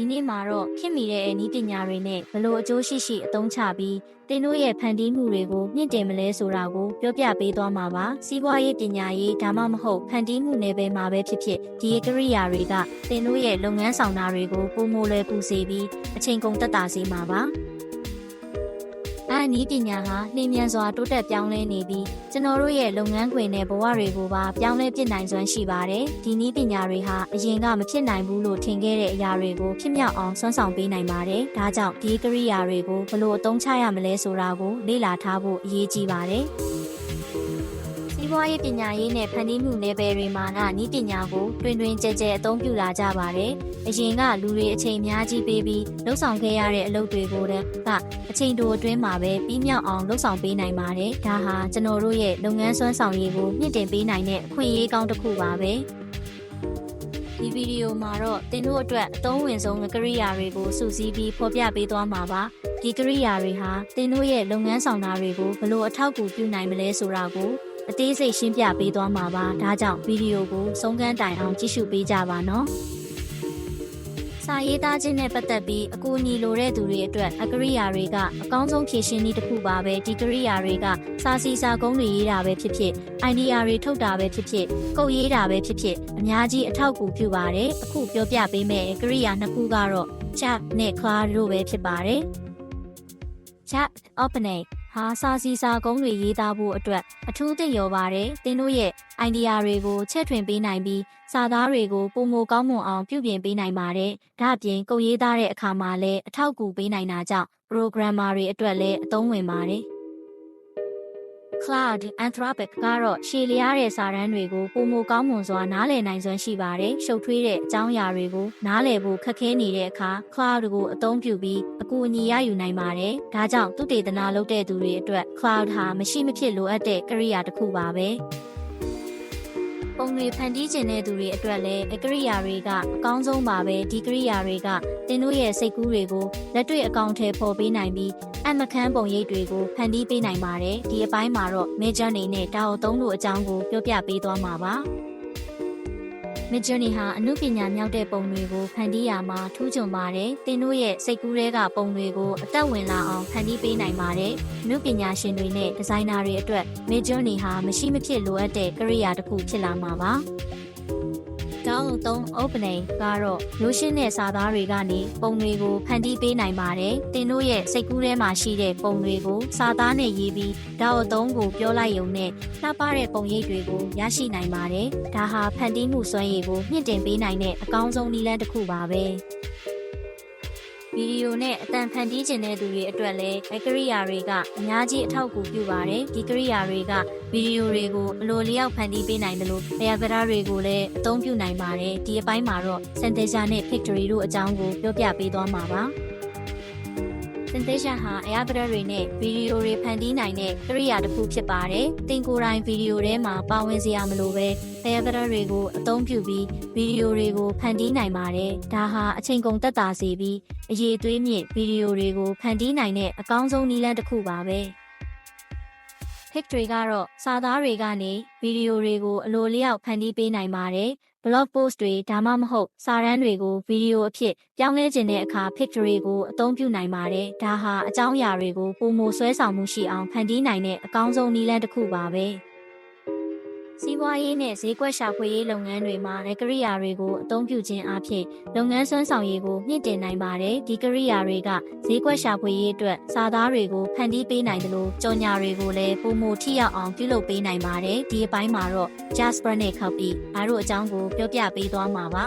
ဒီနေ့မှာတော့ခင်မီတဲ့နည်းပညာတွေနဲ့ဘလို့အကျိုးရှိရှိအသုံးချပြီးတင်တို့ရဲ့ဖန်တီးမှုတွေကိုမြင့်တင်မလဲဆိုတာကိုပြောပြပေးသွားမှာပါစီးပွားရေးပညာရေးဒါမှမဟုတ်ဖန်တီးမှုနယ်ပယ်မှာပဲဖြစ်ဖြစ်ဒီကရိယာတွေကတင်တို့ရဲ့လုပ်ငန်းဆောင်တာတွေကိုပုံမိုလွယ်ကူစေပြီးအချိန်ကုန်သက်သာစေမှာပါ အနည်းပညာဟာနှင်းမြန်စွာတိုးတက်ပြောင်းလဲနေပြီးကျွန်တော်တို့ရဲ့လုပ်ငန်းခွင်နဲ့ဘဝတွေကိုပါပြောင်းလဲပြစ်နိုင်စွမ်းရှိပါတယ်။ဒီနည်းပညာတွေဟာအရင်ကမဖြစ်နိုင်ဘူးလို့ထင်ခဲ့တဲ့အရာတွေကိုဖြစ်မြောက်အောင်ဆွမ်းဆောင်ပေးနိုင်ပါတယ်။ဒါကြောင့်ဒီကရိယာတွေကိုဘလို့အသုံးချရမလဲဆိုတာကိုလေ့လာထားဖို့အရေးကြီးပါတယ်။စီးပွားရေးပညာရေးနဲ့ဖန်တီးမှုနယ်ပယ်တွေမှာကနည်းပညာကိုတွင်တွင်ကြဲကြဲအသုံးပြုလာကြပါတယ်။ အရင်ကလူတွေအချိန်အများကြီးပေးပြီးလှုပ်ဆောင်ခဲ့ရတဲ့အလုပ်တွေကိုတည်းကအချိန်တိုအတွင်းမှာပဲပြီးမြောက်အောင်လှုပ်ဆောင်ပေးနိုင်ပါတယ်။ဒါဟာကျွန်တော်တို့ရဲ့လုပ်ငန်းစွမ်းဆောင်ရည်ကိုမြင့်တင်ပေးနိုင်တဲ့အခွင့်အရေးကောင်းတစ်ခုပါပဲ။ဒီဗီဒီယိုမှာတော့သင်တို့အတွက်အသုံးဝင်ဆုံးကရိယာတွေကိုစုစည်းပြီးဖော်ပြပေးသွားမှာပါ။ဒီကရိယာတွေဟာသင်တို့ရဲ့လုပ်ငန်းဆောင်တာတွေကိုဘလို့အထောက်အကူပြုနိုင်မလဲဆိုတာကိုအသေးစိတ်ရှင်းပြပေးသွားမှာပါ။ဒါကြောင့်ဗီဒီယိုကိုဆုံးခန်းတိုင်အောင်ကြည့်ရှုပေးကြပါနော်။ စာရေးသားခြင်းနဲ့ပတ်သက်ပြီးအကူအညီလိုတဲ့သူတွေအတွက်အကရိယာတွေကအကောင်းဆုံးဖြည့်ရှင်းနည်းတစ်ခုပါပဲဒီကရိယာတွေကစာစီစာကုန်းတွေရေးတာပဲဖြစ်ဖြစ် idea တွေထုတ်တာပဲဖြစ်ဖြစ်ကုတ်ရေးတာပဲဖြစ်ဖြစ်အများကြီးအထောက်အကူပြုပါတယ်အခုပြောပြပေးမယ့်ကရိယာနှစ်ခုကတော့ chat နဲ့ cloud တို့ပဲဖြစ်ပါတယ် chat opening ဟာစာစီစာကုန်းတွေရေးသားဖို့အတွက်အထူးသင့်ရောပါတယ်သင်တို့ရဲ့ idea တွေကိုချက်ထွင်ပေးနိုင်ပြီးစာသားတွေကိုပုံမကောင်းမွန်အောင်ပြုပြင်ပေးနိုင်ပါတယ်ဒါအပြင်ကုတ်ရေးသားတဲ့အခါမှာလည်းအထောက်အကူပေးနိုင်တာကြောင့် programmer တွေအတွက်လည်းအသုံးဝင်ပါတယ် Cloud Anthropic ကတော့ရှည်လျားတဲ့စာတမ်းတွေကိုပုံမကောင်းမွန်စွာနားလည်နိုင်စွမ်းရှိပါတယ်။ရှုပ်ထွေးတဲ့အကြောင်းအရာတွေကိုနားလည်ဖို့ခက်ခဲနေတဲ့အခါ Cloud ကိုအသုံးပြုပြီးအကူအညီရယူနိုင်ပါတယ်။ဒါကြောင့်သူတေသနာလုပ်တဲ့သူတွေအတွက် Cloud ဟာမရှိမဖြစ်လိုအပ်တဲ့ကိရိယာတစ်ခုပါပဲ။ ပုံတွေဖန်တီးခြင်းတဲ့သူတွေအတွက်လည်းအကရိယာတွေကအကောင်းဆုံးပါပဲဒီကရိယာတွေကတင်တို့ရဲ့စိတ်ကူးတွေကိုလက်တွေ့အကောင့်ထဲပေါ်ပေးနိုင်ပြီးအမခန်းပုံရိပ်တွေကိုဖန်တီးပေးနိုင်ပါတယ်ဒီအပိုင်းမှာတော့ Major နေနဲ့တာဝသုံးတို့အကြောင်းကိုပြောပြပေးသွားမှာပါ Midjourney ဟာအမှုပညာမြောက်တဲ့ပုံတွေကိုဖန်တီးရမှာထူးချွန်ပါတယ်။သင်တို့ရဲ့စိတ်ကူးတွေကပုံတွေကိုအသက်ဝင်လာအောင်ဖန်တီးပေးနိုင်ပါတယ်။အမှုပညာရှင်တွေနဲ့ဒီဇိုင်နာတွေအတွက် Midjourney ဟာမရှိမဖြစ်လိုအပ်တဲ့ကိရိယာတစ်ခုဖြစ်လာမှာပါ။ တောင်းသုံး opening ကတော့ရိုးရှင်းတဲ့စာသားတွေကနေပုံတွေကိုဖန်တီးပေးနိုင်ပါတယ်။တင်တို့ရဲ့စိတ်ကူးထဲမှာရှိတဲ့ပုံတွေကိုစာသားနဲ့ရေးပြီးဒါအသုံးကိုပြောလိုက်ရုံနဲ့လှပတဲ့ပုံရိပ်တွေကိုရရှိနိုင်ပါတယ်။ဒါဟာဖန်တီးမှုစွမ်းရည်ကိုမြင့်တင်ပေးနိုင်တဲ့အကောင်းဆုံးနည်းလမ်းတစ်ခုပါပဲ။ ဗီဒီယိုနဲ့အတန်ဖန်တီးခြင်းတဲ့သူတွေအတွက်လည်းအကရိယာတွေကအများကြီးအထောက်အကူပြုပါတယ်ဒီကရိယာတွေကဗီဒီယိုတွေကိုအလိုလျောက်ဖန်တီးပေးနိုင်တယ်လို့အရာကရာတွေကိုလည်းအသုံးပြုနိုင်ပါတယ်ဒီအပိုင်းမှာတော့ Synthesia နဲ့ Pictory တို့အကြောင်းကိုပြောပြပေးသွားမှာပါ Synthesia ဟာအရာကရာတွေနဲ့ဗီဒီယိုတွေဖန်တီးနိုင်တဲ့ကရိယာတစ်ခုဖြစ်ပါတယ်။တင်ကိုယ်တိုင်ဗီဒီယိုထဲမှာပါဝင်စရာမလိုပဲအရာကရာတွေကိုအသုံးပြုပြီးဗီဒီယိုတွေကိုဖန်တီးနိုင်ပါတယ်။ဒါဟာအချိန်ကုန်သက်သာစေပြီးအရေးသွေးမြင့်ဗီဒီယိုတွေကိုဖန်တီးနိုင်တဲ့အကောင်းဆုံးနည်းလမ်းတစ်ခုပါပဲ။ Pictory ကတော့စာသားတွေကနေဗီဒီယိုတွေကိုအလိုလျောက်ဖန်တီးပေးနိုင်ပါတယ်။ blog post တွေဒါမှမဟုတ်စာတမ်းတွေကိုဗီဒီယိုအဖြစ်ပြောင်းလဲခြင်းတဲ့အခါ Pictory ကိုအသုံးပြုနိုင်ပါတယ်။ဒါဟာအကြောင်းအရာတွေကိုပုံမဆွဲဆောင်မှုရှိအောင်ဖန်တီးနိုင်တဲ့အကောင်းဆုံးနည်းလမ်းတစ်ခုပါပဲ။ စီးပွားရေးနဲ့ဈေးကွက်ရှာဖွေရေးလုပ်ငန်းတွေမှာကရိယာတွေကိုအသုံးပြုခြင်းအပြင်လုပ်ငန်းစွမ်းဆောင်ရည်ကိုမြင့်တင်နိုင်ပါတယ်ဒီကရိယာတွေကဈေးကွက်ရှာဖွေရေးအတွက်စာသားတွေကိုဖန်တီးပေးနိုင်တယ်လို့ကြော်ညာတွေကိုလည်းပုံမထိရောက်အောင်ပြုလုပ်ပေးနိုင်ပါတယ်ဒီအပိုင်းမှာတော့ Jasper နဲ့ Copy အားတို့အကြောင်းကိုပြောပြပေးသွားမှာပါ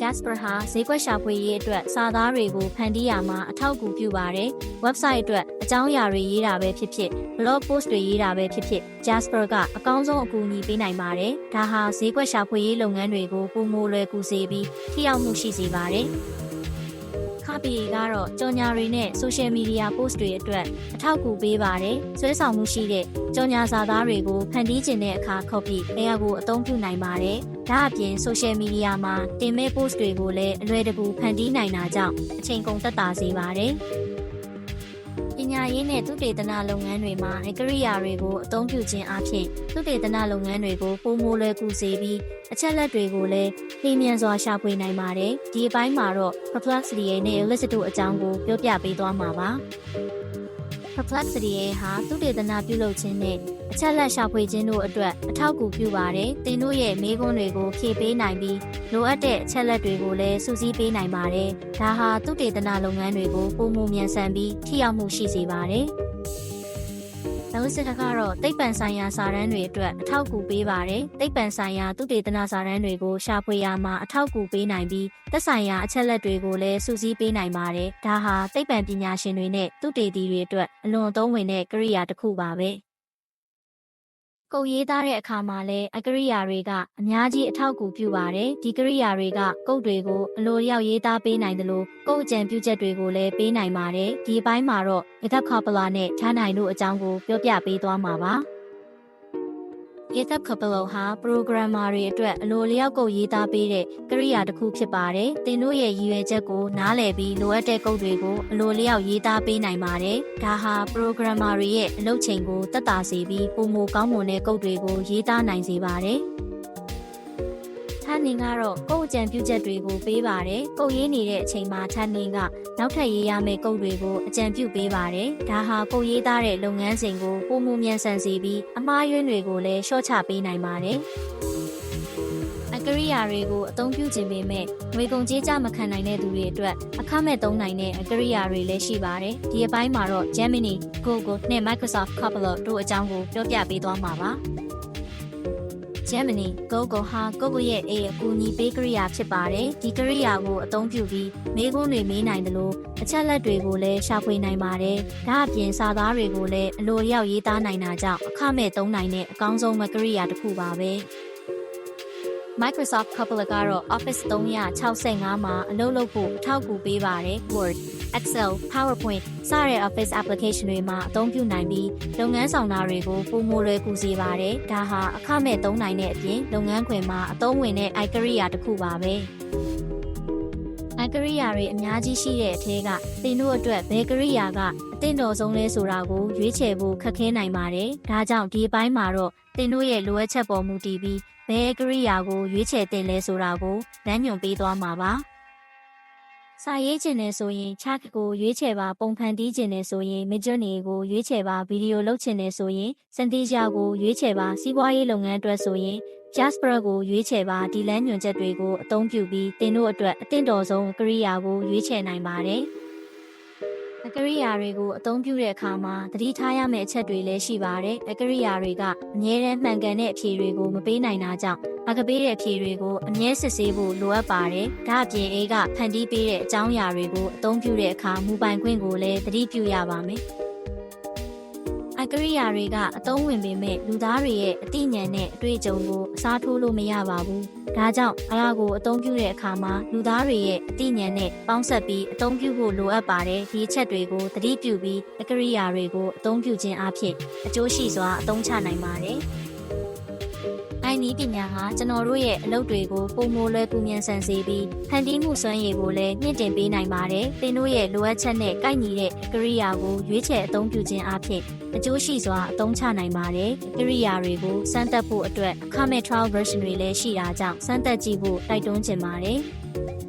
Jasper ဟာဈေးကွက်ရှာဖွေရေးအတွက်စာသားတွေကိုဖန်တီးရမှာအထောက်အကူပြုပါတယ်။ website အတွက်အကြောင်းအရာတွေရေးတာပဲဖြစ်ဖြစ် blog post တွေရေးတာပဲဖြစ်ဖြစ် Jasper ကအကောင်းဆုံးအကူအညီပေးနိုင်ပါတယ်။ဒါဟာဈေးကွက်ရှာဖွေရေးလုပ်ငန်းတွေကိုပုံမိုလွယ်ကူစေပြီးထိရောက်မှုရှိစေပါတယ်။ copy ကတော့ကြော်ညာတွေနဲ့ social media post တွေအတွက်အထောက်အကူပေးပါတယ်။ဆွဲဆောင်မှုရှိတဲ့ကြော်ညာစာသားတွေကိုဖန်တီးခြင်းတဲ့အခါ copy အဲအကိုအသုံးပြုနိုင်ပါတယ်။ဒါအပြင် social media မှာတင်မဲ့ post တွေကိုလည်းအလွယ်တကူဖန်တီးနိုင်တာကြောင့်အချိန်ကုန်သက်သာစေပါတယ်။ပ ညာညာရေးနဲ့သုတေသနလုပ်ငန်းတွေမှာအကရိယာတွေကိုအသုံးပြုခြင်းအပြင်သုတေသနလုပ်ငန်းတွေကိုပုံမိုးလွယ်ကူစေပြီးအချက်လက်တွေကိုလည်းနှင်းမြန်စွာရှာဖွေနိုင်ပါတယ်။ဒီအပိုင်းမှာတော့ Perplexity ရဲ့နဲ့ Elicit တို့အကြောင်းကိုပြောပြပေးသွားမှာပါ။ Perplexity ရဲ့ဟာသုတေသနပြုလုပ်ခြင်းနဲ့ အချက်လက်ရှာဖွေခြင်းတို့အတွက်အထောက်အကူပြုပါတယ်။သင်တို့ရဲ့မေးခွန်းတွေကိုဖြေပေးနိုင်ပြီးလိုအပ်တဲ့အချက်လက်တွေကိုလည်းစုစည်းပေးနိုင်ပါတယ်။ဒါဟာသုတေသနလုပ်ငန်းတွေကိုပုံမမြန်ဆန်ပြီးထိရောက်မှုရှိစေပါတယ်။နောက်စစ်တစ်ခါတော့သိပ္ပံဆိုင်ရာစာတမ်းတွေအတွက်အထောက်အကူပေးပါတယ်။သိပ္ပံဆိုင်ရာသုတေသနစာတမ်းတွေကိုရှာဖွေရမှာအထောက်အကူပေးနိုင်ပြီးသက်ဆိုင်ရာအချက်လက်တွေကိုလည်းစုစည်းပေးနိုင်ပါတယ်။ဒါဟာသိပ္ပံပညာရှင်တွေနဲ့သုတေသီတွေအတွက်အလွန်အသုံးဝင်တဲ့ကိရိယာတစ်ခုပါပဲ။ ကုတ်ရေးသားတဲ့အခါမှာလည်းအကရိယာတွေကအများကြီးအထောက်အကူပြုပါတယ်ဒီကရိယာတွေကကုတ်တွေကိုအလိုလျောက်ရေးသားပေးနိုင်တယ်လို့ကုတ်အကြံပြုချက်တွေကိုလည်းပေးနိုင်ပါတယ်ဒီအပိုင်းမှာတော့ GitHub Copilot နဲ့ထားနိုင်တို့အကြောင်းကိုပြောပြပေးသွားမှာပါ GitHub Copilot ဟာ programmer တွေအတွက်အလိုလျောက်ကုတ်ရေးသားပေးတဲ့ကရိယာတစ်ခုဖြစ်ပါတယ်။သင်တို့ရဲ့ရည်ရွယ်ချက်ကိုနားလည်ပြီးလိုအပ်တဲ့ကုတ်တွေကိုအလိုလျောက်ရေးသားပေးနိုင်ပါတယ်။ဒါဟာ programmer တွေရဲ့အလုပ်ချိန်ကိုတက်တာစေပြီးပုံမကောင်းမွန်တဲ့ကုတ်တွေကိုရေးသားနိုင်စေပါတယ်။ထ န်းနင်းကတော့ကုတ်အကြံပြုချက်တွေကိုပေးပါတယ်။ကုတ်ရေးနေတဲ့အချိန်မှာထန်းနင်းကနောက်ထပ်ရေးရမယ့်ကုတ်တွေကိုအကြံပြုပေးပါတယ်။ဒါဟာကုတ်ရေးသားတဲ့လုပ်ငန်းစဉ်ကိုပုံမမြန်ဆန်စေပြီးအမှားယွင်းတွေကိုလည်းလျှော့ချပေးနိုင်ပါတယ်။အကရိယာတွေကိုအသုံးပြုခြင်းပေမဲ့ငွေကုန်ကြေးကျမခံနိုင်တဲ့သူတွေအတွက်အခမဲ့သုံးနိုင်တဲ့အကရိယာတွေလည်းရှိပါတယ်။ဒီအပိုင်းမှာတော့ Gemini, Google နဲ့ Microsoft Copilot တို့အကြောင်းကိုပြောပြပေးသွားမှာပါ။ Gemini Google ဟာ Google ရဲ့ A အကူအညီပေးကရိယာဖြစ်ပါတယ်။ဒီကရိယာကိုအသုံးပြုပြီးမေးခွန်းတွေမေးနိုင်တယ်လို့အချက်လက်တွေကိုလည်းရှာဖွေနိုင်ပါတယ်။ဒါအပြင်စာသားတွေကိုလည်းအလိုရောက်ရေးသားနိုင်တာကြောင့်အခမဲ့သုံးနိုင်တဲ့အကောင်းဆုံးမကရိယာတစ်ခုပါပဲ။ Microsoft Copilot ကတော့ Office 365မှာအလုပ်လုပ်ဖို့အထောက်အကူပေးပါတယ်။ Word, Excel, PowerPoint စတဲ့ Office application တွေမှာအသုံးပြုနိုင်ပြီးလုပ်ငန်းဆောင်တာတွေကိုပုံမလွယ်ကူစေပါတယ်။ဒါဟာအခမဲ့သုံးနိုင်တဲ့အပြင်လုပ်ငန်းခွင်မှာအသုံးဝင်တဲ့ iCareer တစ်ခုပါပဲ။အကရိယာတွေအများကြီးရှိတဲ့အထဲကသင်တို့အတွက်ဘယ်ကရိယာကအသင့်တော်ဆုံးလဲဆိုတာကိုရွေးချယ်ဖို့ခက်ခဲနိုင်ပါတယ်။ဒါကြောင့်ဒီအပိုင်းမှာတော့သင်တို့ရဲ့လိုအပ်ချက်ပေါ်မူတည်ပြီးဘယ်ကရိယာကိုရွေးချယ်တင်လဲဆိုတာကိုလမ်းညွှန်ပေးသွားမှာပါ။ စာရေးခြင်းနဲ့ဆိုရင် chat ကိုရွေးချယ်ပါပုံဖန်တီးခြင်းနဲ့ဆိုရင် Midjourney ကိုရွေးချယ်ပါဗီဒီယိုလုပ်ခြင်းနဲ့ဆိုရင် Synthesia ကိုရွေးချယ်ပါစီးပွားရေးလုပ်ငန်းအတွက်ဆိုရင် Jasper ကိုရွေးချယ်ပါဒီလမ်းညွှန်ချက်တွေကိုအသုံးပြုပြီးသင်တို့အတွက်အသင့်တော်ဆုံးကရိယာကိုရွေးချယ်နိုင်ပါတယ်။အကရိယာတွေကိုအသုံးပြုတဲ့အခါမှာသတိထားရမယ့်အချက်တွေလည်းရှိပါတယ်။အကရိယာတွေကအမြဲတမ်းမှန်ကန်တဲ့အဖြေတွေကိုမပေးနိုင်တာကြောင့် အကပေးတဲ့အဖြေတွေကိုအမြဲစစ်ဆေးဖို့လိုအပ်ပါတယ်။ဒါအပြင်အေးကဖန်တီးပေးတဲ့အကြောင်းအရာတွေကိုအသုံးပြုတဲ့အခါမူပိုင်ခွင့်ကိုလည်းသတိပြုရပါမယ်။အကရိယာတွေကအသုံးဝင်ပေမဲ့လူသားတွေရဲ့အသိဉာဏ်နဲ့အတွေ့အကြုံကိုအစားထိုးလို့မရပါဘူး။ဒါကြောင့်အလားကိုအသုံးပြုတဲ့အခါမှာလူသားတွေရဲ့အသိဉာဏ်နဲ့ပေါင်းစပ်ပြီးအသုံးပြုဖို့လိုအပ်ပါတယ်။ဒီအချက်တွေကိုသတိပြုပြီးအကရိယာတွေကိုအသုံးပြုခြင်းအဖြစ်အကျိုးရှိစွာအသုံးချနိုင်ပါတယ်။ အိုင်နီးပညာဟာကျွန်တော်တို့ရဲ့အလုပ်တွေကိုပုံမိုလွယ်ကူမြန်ဆန်စေပြီးဖန်တီးမှုစွမ်းရည်ကိုလည်းမြင့်တင်ပေးနိုင်ပါတယ်။သင်တို့ရဲ့လိုအပ်ချက်နဲ့ကိုက်ညီတဲ့ကိရိယာကိုရွေးချယ်အသုံးပြုခြင်းအဖြစ်အကျိုးရှိစွာအသုံးချနိုင်ပါတယ်။ကိရိယာတွေကိုစမ်းသပ်ဖို့အတွက်အခမဲ့ trial version တွေလည်းရှိတာကြောင့်စမ်းသပ်ကြည့်ဖို့တိုက်တွန်းချင်ပါတယ်။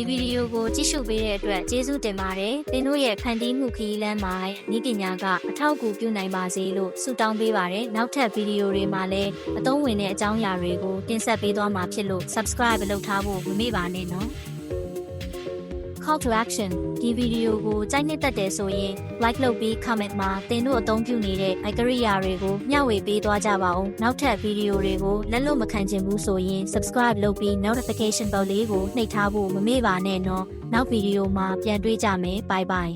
ဒီဗီဒီယိုကိုကြည့်ရှုပေးတဲ့အတွက်ကျေးဇူးတင်ပါတယ်။သင်တို့ရဲ့ဖန်တီးမှုခရီးလမ်းမှာဤပညာကအထောက်အကူပြုနိုင်ပါစေလို့ဆုတောင်းပေးပါတယ်။နောက်ထပ်ဗီဒီယိုတွေမှာလည်းအသုံးဝင်တဲ့အကြောင်းအရာတွေကိုတင်ဆက်ပေးသွားမှာဖြစ်လို့ subscribe လုပ်ထားဖို့မမေ့ပါနဲ့နော်။ call to action ဒီဗီဒီယိုကိုကြိုက်နှစ်သက်တယ်ဆိုရင် like လုပ်ပြီး comment မှာသင်တို့အသုံးပြုနေတဲ့အကရိယာတွေကိုမျှဝေပေးသွားကြပါဦးနောက်ထပ်ဗီဒီယိုတွေကိုလက်လွတ်မခံချင်ဘူးဆိုရင် subscribe လုပ်ပြီး notification bell လေးကိုနှိပ်ထားဖို့မမေ့ပါနဲ့နော်နောက်ဗီဒီယိုမှာပြန်တွေ့ကြမယ် bye bye